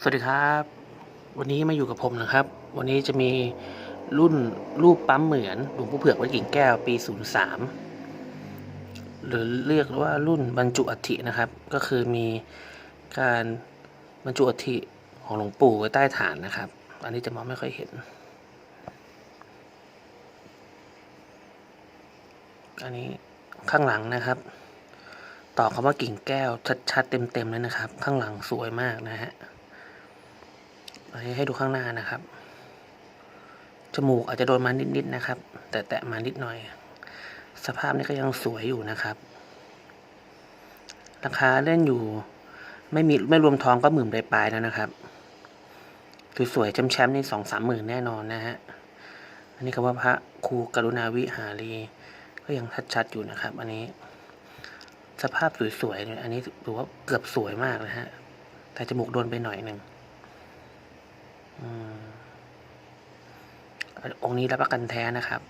สวัสดีครับ วันนี้มาอยู่กับผมนะครับ วันนี้จะมีรุ่นรูปปั๊มเหมือนหลวงปู่เผือกวัดกิ่งแก้วปี 03 หรือเรียกว่ารุ่นบรรจุอัฐินะครับ ก็คือมีการบรรจุอัฐิของหลวงปู่ไว้ใต้ฐานนะครับ อันนี้จะมองไม่ค่อยเห็น อันนี้ข้างหลังนะครับต่อคำว่ากิ่งแก้วชัดๆเต็มๆเลยนะครับ ข้างหลังสวยมากนะฮะ ให้ดูข้างหน้านะครับ จมูกอาจจะโดนมานิดๆนะครับ แต่แตะมานิดหน่อย สภาพนี้ก็ยังสวยอยู่นะครับ ราคาเล่นอยู่ ไม่มีไม่รวมทองก็หมื่นปลายๆแล้วนะครับคือสวยๆแชมป์ๆนี่สองสามหมื่นแน่นอนนะฮะอันนี้คำว่าพระครูกรุณาวิหารี ก็ยังชัดๆอยู่นะครับ อันนี้ สภาพสวยๆอันนี้ถือว่าเกือบสวยมากนะฮะแต่จมูกโดนไปหน่อยหนึ่ง องค์นี้รับประกันแท้นะครับ